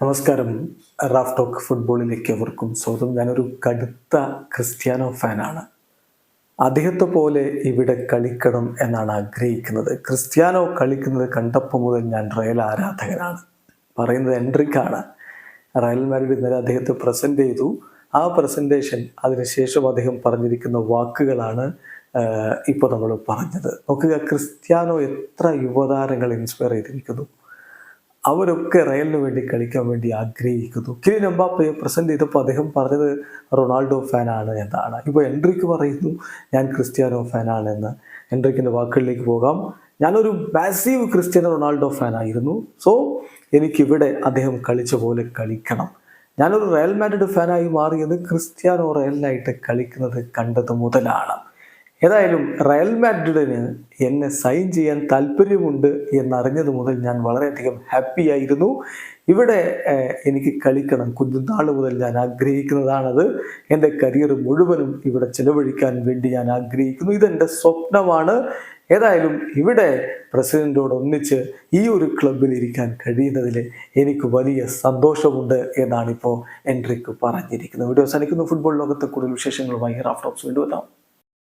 നമസ്കാരം. Raf talk ഫുട്ബോളിലേക്ക് അവർക്കും സ്വാഗതം. ഞാനൊരു കടുത്ത ക്രിസ്ത്യാനോ ഫാനാണ്. അദ്ദേഹത്തെ പോലെ ഇവിടെ കളിക്കണം എന്നാണ് ആഗ്രഹിക്കുന്നത്. ക്രിസ്ത്യാനോ കളിക്കുന്നത് കണ്ടപ്പോൾ മുതൽ ഞാൻ റയൽ ആരാധകനാണ്. പറയുന്നത് എൻട്രിക്കാണ്. റയൽ മാഡ്രിഡ് ഇന്നലെ അദ്ദേഹത്തെ പ്രസന്റ് ചെയ്തു. ആ പ്രസന്റേഷൻ അതിനുശേഷം അദ്ദേഹം പറഞ്ഞിരിക്കുന്ന വാക്കുകളാണ് ഇപ്പോൾ നമ്മൾ പറഞ്ഞത്. നോക്കുക ക്രിസ്ത്യാനോ എത്ര യുവതാരങ്ങൾ ഇൻസ്പയർ ചെയ്തിരിക്കുന്നു. അവരൊക്കെ റയലിന് വേണ്ടി കളിക്കാൻ വേണ്ടി ആഗ്രഹിക്കുന്നു. കിലിൻ എംബാപ്പയെ പ്രസന്റ് ചെയ്തപ്പോൾ അദ്ദേഹം പറഞ്ഞത് റൊണാൾഡോ ഫാനാണ് എന്നാണ്. ഇപ്പോൾ എൻട്രിക്ക് പറയുന്നു ഞാൻ ക്രിസ്ത്യാനോ ഫാനാണ് എന്ന്. എൻട്രിക്കിന്റെ വാക്കുകളിലേക്ക് പോകാം. ഞാനൊരു മാസീവ് ക്രിസ്ത്യാനോ റൊണാൾഡോ ഫാനായിരുന്നു സോ എനിക്കിവിടെ അദ്ദേഹം കളിച്ച പോലെ കളിക്കണം. ഞാനൊരു റയൽ മാഡ്രിഡ് ഫാനായി മാറിയത് ക്രിസ്ത്യാനോ റയലിനായിട്ട് കളിക്കുന്നത് കണ്ടത് മുതലാണ്. ഏതായാലും റയൽ മാഡ്രിഡിന് എന്നെ സൈൻ ചെയ്യാൻ താല്പര്യമുണ്ട് എന്നറിഞ്ഞത് മുതൽ ഞാൻ വളരെയധികം ഹാപ്പി ആയിരുന്നു. ഇവിടെ എനിക്ക് കളിക്കണം. കുഞ്ഞുനാൾ മുതൽ ഞാൻ ആഗ്രഹിക്കുന്നതാണത്. എന്റെ കരിയർ മുഴുവനും ഇവിടെ ചിലവഴിക്കാൻ വേണ്ടി ഞാൻ ആഗ്രഹിക്കുന്നു. ഇതെന്റെ സ്വപ്നമാണ്. ഏതായാലും ഇവിടെ പ്രസിഡന്റോട് ഒന്നിച്ച് ഈ ഒരു ക്ലബിൽ ഇരിക്കാൻ കഴിയുന്നതിൽ എനിക്ക് വലിയ സന്തോഷമുണ്ട് എന്നാണ് ഇപ്പോൾ എൻട്രിക്ക് പറഞ്ഞിരിക്കുന്നത്. വീഡിയോ അവസാനിക്കുന്ന. ഫുട്ബോൾ ലോകത്തെ കൂടുതൽ വിശേഷങ്ങളുമായി റാഫ്റ്റോപ്സ് വീണ്ടും എത്താം.